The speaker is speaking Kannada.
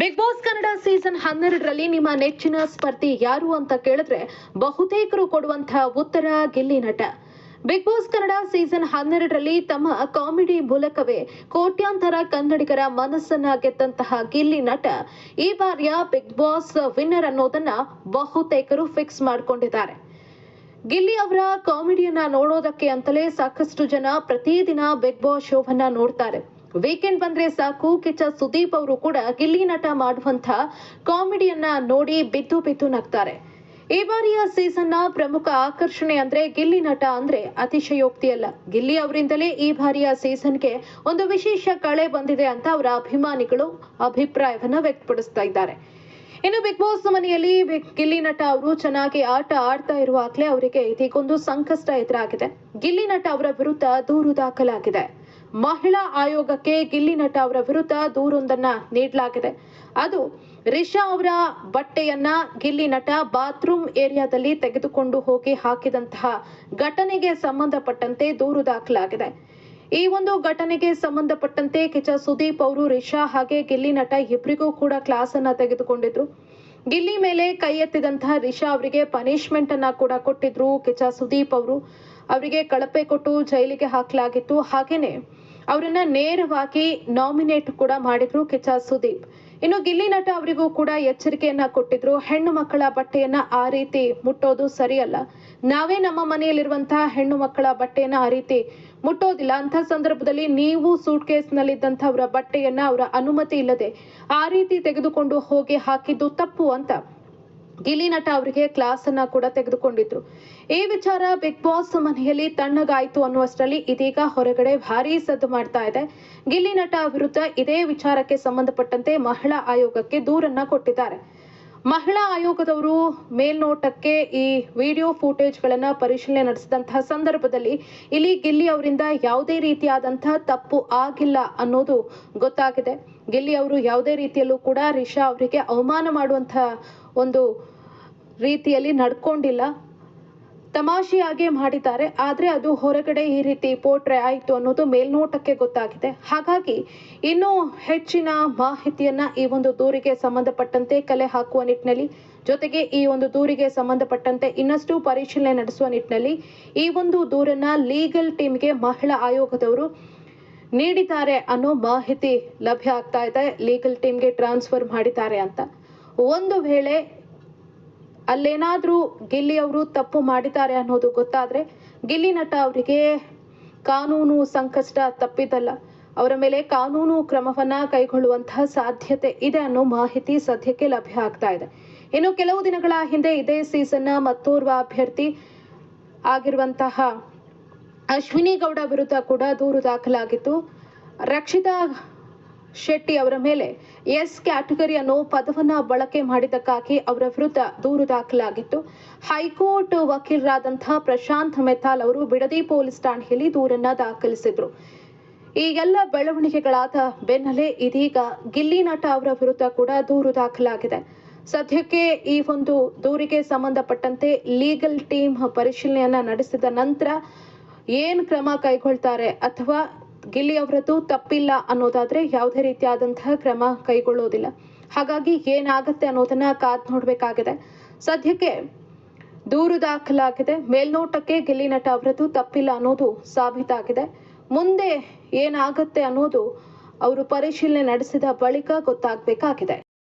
ಬಿಗ್ ಬಾಸ್ ಕನ್ನಡ ಸೀಸನ್ ಹನ್ನೆರಡರಲ್ಲಿ ನಿಮ್ಮ ನೆಚ್ಚಿನ ಸ್ಪರ್ಧಿ ಯಾರು ಅಂತ ಕೇಳಿದ್ರೆ ಬಹುತೇಕರು ಕೊಡುವಂತಹ ಉತ್ತರ ಗಿಲ್ಲಿ ನಟ. ಬಿಗ್ ಬಾಸ್ ಕನ್ನಡ ಸೀಸನ್ ಹನ್ನೆರಡರಲ್ಲಿ ತಮ್ಮ ಕಾಮಿಡಿ ಮೂಲಕವೇ ಕೋಟ್ಯಾಂತರ ಕನ್ನಡಿಗರ ಮನಸ್ಸನ್ನ ಗೆದ್ದಂತಹ ಗಿಲ್ಲಿ ನಟ. ಈ ಬಾರಿಯ ಬಿಗ್ ಬಾಸ್ ವಿನ್ನರ್ ಅನ್ನೋದನ್ನ ಬಹುತೇಕರು ಫಿಕ್ಸ್ ಮಾಡಿಕೊಂಡಿದ್ದಾರೆ. ಗಿಲ್ಲಿ ಅವರ ಕಾಮಿಡಿಯನ್ನ ನೋಡೋದಕ್ಕೆ ಅಂತಲೇ ಸಾಕಷ್ಟು ಜನ ಪ್ರತಿದಿನ ಬಿಗ್ ಬಾಸ್ ಶೋವನ್ನ ನೋಡ್ತಾರೆ. ವೀಕೆಂಡ್ ಬಂದ್ರೆ ಸಾಕು. ಕಿಚ್ಚ ಸುದೀಪ್ ಅವರು ಕೂಡ ಗಿಲ್ಲಿ ನಟ ಮಾಡುವಂತ ಕಾಮಿಡಿಯನ್ನ ನೋಡಿ ಬಿದ್ದು ಬಿದ್ದು ನಗ್ತಾರೆ. ಈ ಬಾರಿಯ ಸೀಸನ್ನ ಪ್ರಮುಖ ಆಕರ್ಷಣೆ ಅಂದ್ರೆ ಗಿಲ್ಲಿ ನಟ ಅಂದ್ರೆ ಅತಿಶಯೋಕ್ತಿಯಲ್ಲ ಗಿಲ್ಲಿ ಅವರಿಂದಲೇ ಈ ಬಾರಿಯ ಸೀಸನ್ಗೆ ಒಂದು ವಿಶೇಷ ಕಳೆ ಬಂದಿದೆ ಅಂತ ಅವರ ಅಭಿಮಾನಿಗಳು ಅಭಿಪ್ರಾಯವನ್ನ ವ್ಯಕ್ತಪಡಿಸ್ತಾ ಇದ್ದಾರೆ. ಇನ್ನು ಬಿಗ್ ಬಾಸ್ ಮನೆಯಲ್ಲಿ ಗಿಲ್ಲಿ ನಟ ಅವರು ಚೆನ್ನಾಗಿ ಆಟ ಆಡ್ತಾ ಇರುವಾಗಲೇ ಅವರಿಗೆ ಇದೀಗೊಂದು ಸಂಕಷ್ಟ ಎದುರಾಗಿದೆ. ಗಿಲ್ಲಿ ನಟ ಅವರ ವಿರುದ್ಧ ದೂರು ದಾಖಲಾಗಿದೆ. ಮಹಿಳಾ ಆಯೋಗಕ್ಕೆ ಗಿಲ್ಲಿ ನಟ ಅವರ ವಿರುದ್ಧ ದೂರೊಂದನ್ನ ನೀಡಲಾಗಿದೆ. ಅದು ರಿಷಾ ಅವರ ಬಟ್ಟೆಯನ್ನ ಗಿಲ್ಲಿ ನಟ ಬಾತ್ರೂಮ್ ಏರಿಯಾದಲ್ಲಿ ತೆಗೆದುಕೊಂಡು ಹೋಗಿ ಹಾಕಿದಂತಹ ಘಟನೆಗೆ ಸಂಬಂಧಪಟ್ಟಂತೆ ದೂರು ದಾಖಲಾಗಿದೆ. ಈ ಒಂದು ಘಟನೆಗೆ ಸಂಬಂಧಪಟ್ಟಂತೆ ಕಿಚ ಸುದೀಪ್ ಅವರು ರಿಷಾ ಹಾಗೆ ಗಿಲ್ಲಿ ನಟ ಇಬ್ಬರಿಗೂ ಕೂಡ ಕ್ಲಾಸ್ ಅನ್ನ ತೆಗೆದುಕೊಂಡಿದ್ರು. ಗಿಲ್ಲಿ ಮೇಲೆ ಕೈ ಎತ್ತಿದಂತಹ ರಿಷಾ ಅವರಿಗೆ ಪನಿಷ್ಮೆಂಟ್ ಅನ್ನ ಕೂಡ ಕೊಟ್ಟಿದ್ರು ಕಿಚ ಸುದೀಪ್ ಅವರು. ಅವರಿಗೆ ಕಳಪೆ ಕೊಟ್ಟು ಜೈಲಿಗೆ ಹಾಕಲಾಗಿತ್ತು. ಹಾಗೇನೆ ಅವರನ್ನ ನೇರವಾಗಿ ನಾಮಿನೇಟ್ ಕೂಡ ಮಾಡಿದ್ರು ಕಿಚ್ಚ ಸುದೀಪ್. ಇನ್ನು ಗಿಲ್ಲಿ ನಟ ಅವರಿಗೂ ಕೂಡ ಎಚ್ಚರಿಕೆಯನ್ನ ಕೊಟ್ಟಿದ್ರು. ಹೆಣ್ಣು ಮಕ್ಕಳ ಬಟ್ಟೆಯನ್ನ ಆ ರೀತಿ ಮುಟ್ಟೋದು ಸರಿಯಲ್ಲ. ನಾವೇ ನಮ್ಮ ಮನೆಯಲ್ಲಿರುವಂತಹ ಹೆಣ್ಣು ಮಕ್ಕಳ ಬಟ್ಟೆಯನ್ನ ಆ ರೀತಿ ಮುಟ್ಟೋದಿಲ್ಲ. ಅಂತ ಸಂದರ್ಭದಲ್ಲಿ ನೀವು ಸೂಟ್ ಇದ್ದಂತವರ ಬಟ್ಟೆಯನ್ನ ಅವರ ಅನುಮತಿ ಇಲ್ಲದೆ ಆ ರೀತಿ ತೆಗೆದುಕೊಂಡು ಹೋಗಿ ಹಾಕಿದ್ದು ತಪ್ಪು ಅಂತ ಗಿಲ್ಲಿ ನಟ ಅವರಿಗೆ ಕ್ಲಾಸ್ ಅನ್ನ ಕೂಡ ತೆಗೆದುಕೊಂಡಿದ್ರು. ಈ ವಿಚಾರ ಬಿಗ್ ಬಾಸ್ ಮನೆಯಲ್ಲಿ ತಣ್ಣಗಾಯ್ತು ಅನ್ನುವಷ್ಟರಲ್ಲಿ ಇದೀಗ ಹೊರಗಡೆ ಭಾರಿ ಸದ್ದು ಮಾಡ್ತಾ ಇದೆ. ಗಿಲ್ಲಿ ನಟ ವಿರುದ್ಧ ಇದೇ ವಿಚಾರಕ್ಕೆ ಸಂಬಂಧಪಟ್ಟಂತೆ ಮಹಿಳಾ ಆಯೋಗಕ್ಕೆ ದೂರನ್ನ ಕೊಟ್ಟಿದ್ದಾರೆ. ಮಹಿಳಾ ಆಯೋಗದವರು ಮೇಲ್ನೋಟಕ್ಕೆ ಈ ವಿಡಿಯೋ ಫೂಟೇಜ್ಗಳನ್ನ ಪರಿಶೀಲನೆ ನಡೆಸಿದಂತಹ ಸಂದರ್ಭದಲ್ಲಿ ಇಲ್ಲಿ ಗಿಲ್ಲಿ ಅವರಿಂದ ಯಾವುದೇ ರೀತಿಯಾದಂತಹ ತಪ್ಪು ಆಗಿಲ್ಲ ಅನ್ನೋದು ಗೊತ್ತಾಗಿದೆ. ಗಿಲ್ಲಿ ಅವರು ಯಾವುದೇ ರೀತಿಯಲ್ಲೂ ಕೂಡ ರಿಷಾ ಅವರಿಗೆ ಅವಮಾನ ಮಾಡುವಂತಹ ಒಂದು ರೀತಿಯಲ್ಲಿ ನಡ್ಕೊಂಡಿಲ್ಲ. ತಮಾಷೆಯಾಗೆ ಮಾಡಿದ್ದಾರೆ, ಆದರೆ ಅದು ಹೊರಗಡೆ ಈ ರೀತಿ ಪೋಟ್ರೆ ಆಯಿತು ಅನ್ನೋದು ಮೇಲ್ನೋಟಕ್ಕೆ ಗೊತ್ತಾಗಿದೆ. ಹಾಗಾಗಿ ಇನ್ನೂ ಹೆಚ್ಚಿನ ಮಾಹಿತಿಯನ್ನ ಈ ಒಂದು ದೂರಿಗೆ ಸಂಬಂಧಪಟ್ಟಂತೆ ಕಲೆ ಹಾಕುವ ನಿಟ್ಟಿನಲ್ಲಿ, ಜೊತೆಗೆ ಈ ಒಂದು ದೂರಿಗೆ ಸಂಬಂಧಪಟ್ಟಂತೆ ಇನ್ನಷ್ಟು ಪರಿಶೀಲನೆ ನಡೆಸುವ ನಿಟ್ಟಿನಲ್ಲಿ ಈ ಒಂದು ದೂರನ್ನ ಲೀಗಲ್ ಟೀಮ್ಗೆ ಮಹಿಳಾ ಆಯೋಗದವರು ನೀಡಿದ್ದಾರೆ ಅನ್ನೋ ಮಾಹಿತಿ ಲಭ್ಯ ಆಗ್ತಾ ಇದೆ. ಲೀಗಲ್ ಟೀಮ್ಗೆ ಟ್ರಾನ್ಸ್ಫರ್ ಮಾಡಿದ್ದಾರೆ ಅಂತ. ಒಂದು ವೇಳೆ ಅಲ್ಲೇನಾದ್ರೂ ಗಿಲ್ಲಿ ಅವರು ತಪ್ಪು ಮಾಡಿದ್ದಾರೆ ಅನ್ನೋದು ಗೊತ್ತಾದ್ರೆ ಗಿಲ್ಲಿ ನಟ ಅವರಿಗೆ ಕಾನೂನು ಸಂಕಷ್ಟ ತಪ್ಪಿದ್ದಲ್ಲ ಅವರ ಮೇಲೆ ಕಾನೂನು ಕ್ರಮವನ್ನ ಕೈಗೊಳ್ಳುವಂತಹ ಸಾಧ್ಯತೆ ಇದೆ ಅನ್ನೋ ಮಾಹಿತಿ ಸದ್ಯಕ್ಕೆ ಲಭ್ಯ ಆಗ್ತಾ ಇದೆ. ಇನ್ನು ಕೆಲವು ದಿನಗಳ ಹಿಂದೆ ಇದೇ ಸೀಸನ್ನ ಮತ್ತೋರ್ವ ಅಭ್ಯರ್ಥಿ ಆಗಿರುವಂತಹ ಅಶ್ವಿನಿ ಗೌಡ ವಿರುದ್ಧ ಕೂಡ ದೂರು ದಾಖಲಾಗಿತ್ತು. ರಕ್ಷಿತಾ ಶೆಟ್ಟಿ ಅವರ ಮೇಲೆ ಎಸ್ ಕ್ಯಾಟಗರಿ ಅನ್ನೋ ಪದವನ್ನ ಬಳಕೆ ಮಾಡಿದ್ದಕ್ಕಾಗಿ ಅವರ ವಿರುದ್ಧ ದೂರು ದಾಖಲಾಗಿತ್ತು. ಹೈಕೋರ್ಟ್ ವಕೀಲರಾದಂತಹ ಪ್ರಶಾಂತ್ ಮೆಥಾಲ್ ಅವರು ಬಿಡದಿ ಪೊಲೀಸ್ ಠಾಣೆಯಲ್ಲಿ ದೂರನ್ನ ದಾಖಲಿಸಿದ್ರು. ಈ ಎಲ್ಲ ಬೆಳವಣಿಗೆಗಳಾದ ಬೆನ್ನಲ್ಲೇ ಇದೀಗ ಗಿಲ್ಲಿ ನಟ ಅವರ ವಿರುದ್ಧ ಕೂಡ ದೂರು ದಾಖಲಾಗಿದೆ. ಸದ್ಯಕ್ಕೆ ಈ ಒಂದು ದೂರಿಗೆ ಸಂಬಂಧಪಟ್ಟಂತೆ ಲೀಗಲ್ ಟೀಮ್ ಪರಿಶೀಲನೆಯನ್ನ ನಡೆಸಿದ ನಂತರ ಏನ್ ಕ್ರಮ ಕೈಗೊಳ್ತಾರೆ ಅಥವಾ ಗಿಲ್ಲಿ ಅವರದ್ದು ತಪ್ಪಿಲ್ಲ ಅನ್ನೋದಾದ್ರೆ ಯಾವುದೇ ರೀತಿಯಾದಂತಹ ಕ್ರಮ ಕೈಗೊಳ್ಳೋದಿಲ್ಲ. ಹಾಗಾಗಿ ಏನಾಗುತ್ತೆ ಅನ್ನೋದನ್ನ ಕಾದ್ ನೋಡ್ಬೇಕಾಗಿದೆ. ಸದ್ಯಕ್ಕೆ ದೂರು ದಾಖಲಾಗಿದೆ. ಮೇಲ್ನೋಟಕ್ಕೆ ಗಿಲ್ಲಿ ನಟ ಅವರದ್ದು ತಪ್ಪಿಲ್ಲ ಅನ್ನೋದು ಸಾಬೀತಾಗಿದೆ. ಮುಂದೆ ಏನಾಗುತ್ತೆ ಅನ್ನೋದು ಅವರು ಪರಿಶೀಲನೆ ನಡೆಸಿದ ಬಳಿಕ ಗೊತ್ತಾಗಬೇಕಾಗಿದೆ.